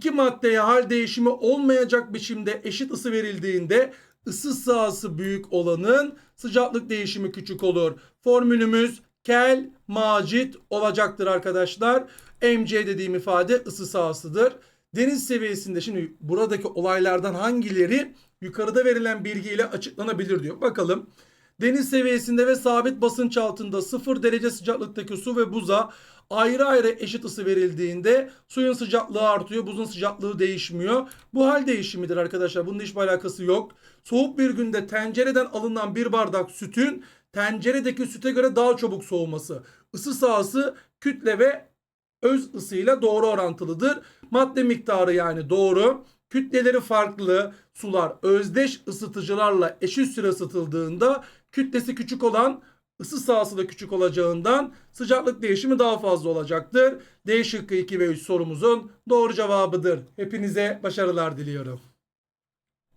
iki maddeye hal değişimi olmayacak biçimde eşit ısı verildiğinde ısı sahası büyük olanın sıcaklık değişimi küçük olur. Formülümüz kel macit olacaktır arkadaşlar. MC dediğim ifade ısı sahasıdır. Deniz seviyesinde şimdi buradaki olaylardan hangileri yukarıda verilen bilgiyle açıklanabilir diyor. Bakalım. Deniz seviyesinde ve sabit basınç altında 0 derece sıcaklıktaki su ve buza ayrı ayrı eşit ısı verildiğinde suyun sıcaklığı artıyor, buzun sıcaklığı değişmiyor. Bu hal değişimidir arkadaşlar. Bunun hiçbir alakası yok. Soğuk bir günde tencereden alınan bir bardak sütün tenceredeki süte göre daha çabuk soğuması. Isı sahası kütle ve öz ısıyla doğru orantılıdır. Madde miktarı yani doğru. Kütleleri farklı sular özdeş ısıtıcılarla eşit süre ısıtıldığında kütlesi küçük olan ısı sahası da küçük olacağından sıcaklık değişimi daha fazla olacaktır. D şıkkı 2 ve 3 sorumuzun doğru cevabıdır. Hepinize başarılar diliyorum.